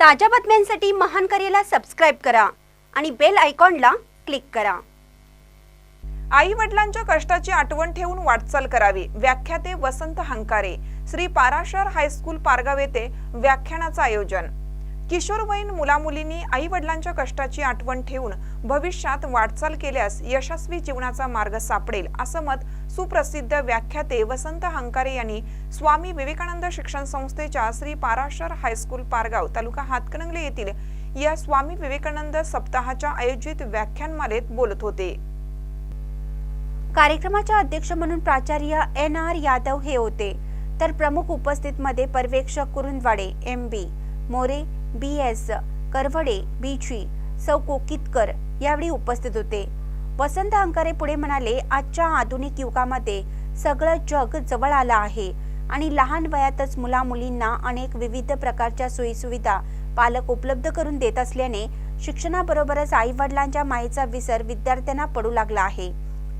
ताज्या बातम्यांसाठी महान करेला सबस्क्राईब करा आणि बेल आयकॉनला क्लिक करा. आई वडिलांच्या कष्टाची आठवण ठेवून वाटचाल करावी व्याख्याते वसंत हंकारे. श्री पाराशर हायस्कूल पारगाव येथे व्याख्यानाचं आयोजन. किशोरवयीन मुलामुलींनी आई वडिलांच्या कष्टाची आठवण ठेवून भविष्यात वाटचाल केल्यास यशस्वी जीवनाचा मार्ग सापडेल असं मत सुप्रसिद्ध व्याख्याते वसंत हंकारे यांनी स्वामी विवेकानंद शिक्षण संस्थेच्या श्री पाराशर हायस्कूल पारगाव तालुका हातकणंगले येथील या स्वामी विवेकानंद सप्ताहाच्या आयोजित व्याख्यानमालेत बोलत होते. कार्यक्रमाच्या अध्यक्ष म्हणून प्राचार्य एन आर यादव हे होते. तर प्रमुख उपस्थित मध्ये पर्यवेक्षक Kurundwade M B More B S Karwade बीची सौ कोकितकर यावेळी उपस्थित होते. वसंत अंकारे पुढे म्हणाले आजच्या आधुनिक युगामध्ये सगळं जग जवळ आलं आहे आणि लहान वयातच मुला मुलींना अनेक विविध प्रकारच्या सोयीसुविधा पालक उपलब्ध करून देत असल्याने शिक्षणाबरोबरच आई वडिलांच्या मायेचा विसर विद्यार्थ्यांना पडू लागला आहे.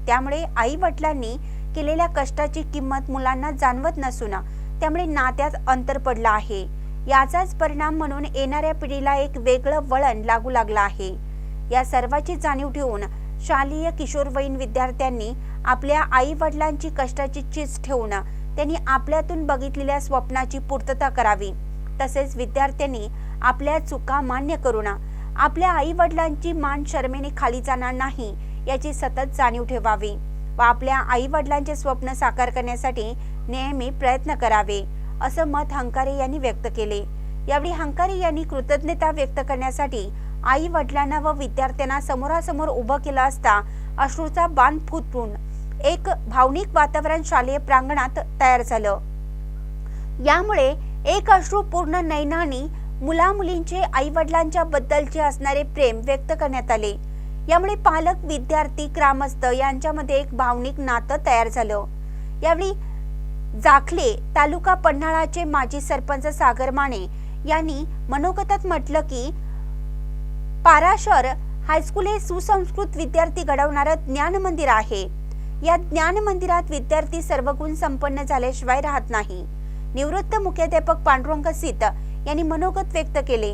त्यामुळे आई वडिलांनी केलेल्या कष्टाची किंमत मुलांना जाणवत नसून त्यामुळे नात्यात अंतर पडलं आहे. याचाच परिणाम म्हणून येणाऱ्या पिढीला एक वेगळं वळण लागू लागलं आहे. या सर्वाची जाणीव ठेवून शालेय किशोरवयीन विद्यार्थ्यांनी आपल्या आई वडिलांची कष्टाची चीज ठेवून त्यांनी आपल्यातून बघितलेल्या स्वप्नाची पूर्तता करावी. तसेच विद्यार्थ्यांनी आपल्या चुका मान्य करून आपल्या आई वडिलांची मान शर्मेने खाली जाणार नाही याची सतत जाणीव ठेवावी व आपल्या आई वडिलांचे स्वप्न साकार करण्यासाठी नेहमी प्रयत्न करावे. असं मत हंकारे यांनी व्यक्त केले. यावेळी हंकारे यांनी कृतज्ञता व्यक्त करण्यासाठी आई वडिलांना व विद्यार्थ्यांना समोरासमोर उभं केलं असता अश्रूचा बाण फुटून एक भावनिक वातावरण शालेय प्रांगणात तयार झालं. यामुळे एक अश्रू पूर्ण नैनानी मुला मुलींचे आई वडिलांच्या बद्दलचे असणारे प्रेम व्यक्त करण्यात आले. यामुळे पालक विद्यार्थी ग्रामस्थ यांच्यामध्ये एक भावनिक नातं तयार झालं. यावेळी जाखले तालुका पन्हाळाचे माजी सरपंच सागर माने यांनी मनोगतात म्हटलं की पाराशर हायस्कूल हे सुसंस्कृत विद्यार्थी घडवणारं ज्ञान मंदिर आहे. या ज्ञान मंदिरात विद्यार्थी सर्वगुण संपन्न झाल्याशिवाय राहत नाही. निवृत्त मुख्याध्यापक पांडुरंग सीत यांनी मनोगत व्यक्त केले.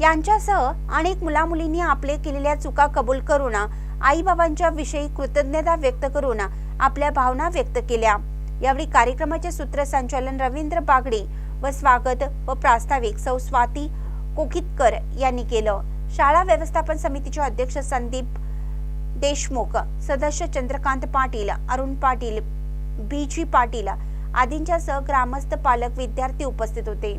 यांच्यासह अनेक मुलामुलींनी आपले केलेल्या चुका कबूल करून आई बाबांच्या विषयी कृतज्ञता व्यक्त करून आपल्या भावना व्यक्त केल्या. यावेळी कार्यक्रमाचे सूत्रसंचालन रवींद्र बागडे व स्वागत व प्रास्ताविक सौ स्वाती कोकितकर यांनी केलं. शाळा व्यवस्थापन समितीचे अध्यक्ष संदीप देशमुख सदस्य चंद्रकांत पाटील अरुण पाटील बी जी पाटील आदींच्यासह ग्रामस्थ पालक विद्यार्थी उपस्थित होते.